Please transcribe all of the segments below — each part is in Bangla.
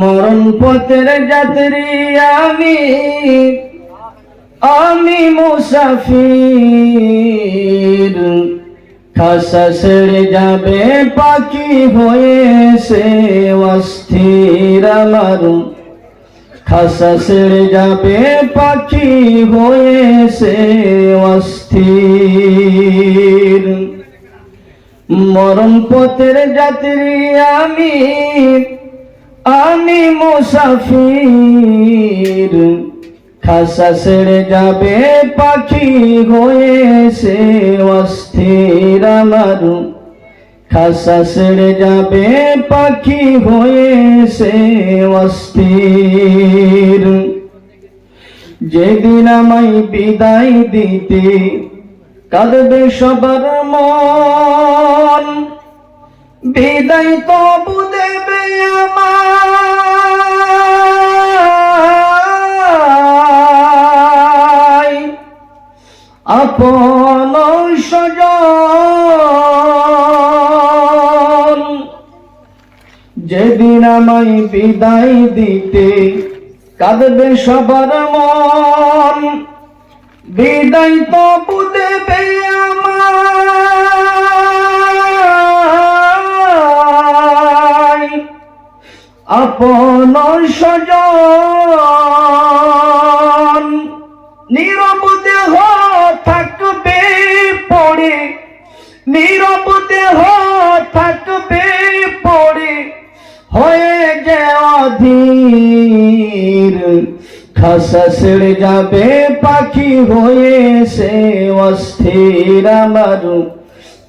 মরণ পথের যাত্রী আমি আমি মুসাফির। খাসা ছেড়ে যাবে, পাখি হয়েছে অস্থির আমার। খাসা যাবে, পাখি হয়েছে অস্থির। মরণ পথের যাত্রী আমি আমি মুসাফির, খাসা ছেড়ে যাবে পাখি হয়েছে অস্থির আমার। খাসা ছেড়ে যাবে পাখি হয়েছে অস্থির। যেদিন আমায় বিদায় দিতে কাঁদবে সবার মন বিদায় তবু দেবে আমায়। আপন সজন যেদিন আমায় বিদায় দিতে কাঁদবে সবার মন, বিদায় তবু দেবে আমায়। আপন সজন নীরব দেহ থাকবে পড়ে। নীরব দেহ থাকবে পড়ে। হয়ে যে অধীর খাসা ছেড়ে যাবে পাখি হয়ে সে অস্থির আমার।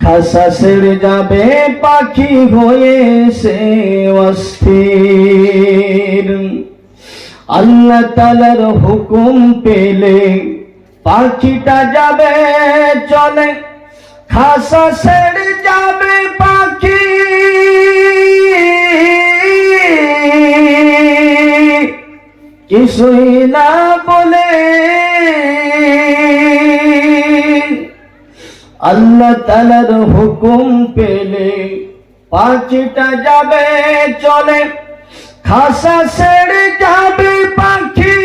খাসা ছেড়ে যাবে পাখি হয়ে সে অস্থির। আল্লাহ তালার হুকুম পেলে পাখিটা যাবে, চলে। খাসা ছেড়ে যাবে পাখি। কিছুই না বলে আল্লাহ তালার হুকুম পেলে পাখিটা যাবে চলে, খাসা ছেড়ে যাবে পাখি।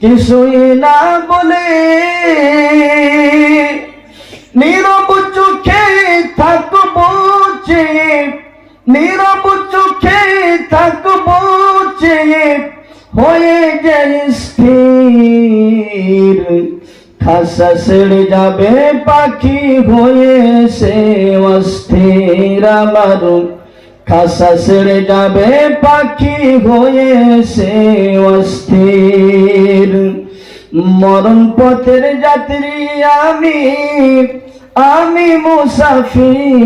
কিছুই না বলে নীরব চোখে থাকব যে, নীরব চোখে থাকব যে, হয়ে স্থির। খাসা ছেড়ে যাবে পাখি হয়ে সে অস্থির আমার খাসা ছেড়ে যাবে পাখি হয়ে সে অস্থির। মরণ পথের যাত্রী আমি আমি মুসাফির।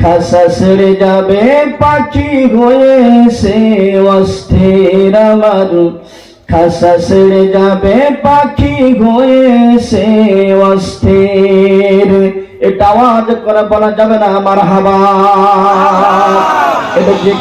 খাসা ছেড়ে যাবে পাখি হয়ে সে অস্থির আমার খাসা ছেড়ে যাবে পাখি হয়ে সে অস্থির এটা আওয়াজ করে বলা যাবে না আমার হাবা এটা যে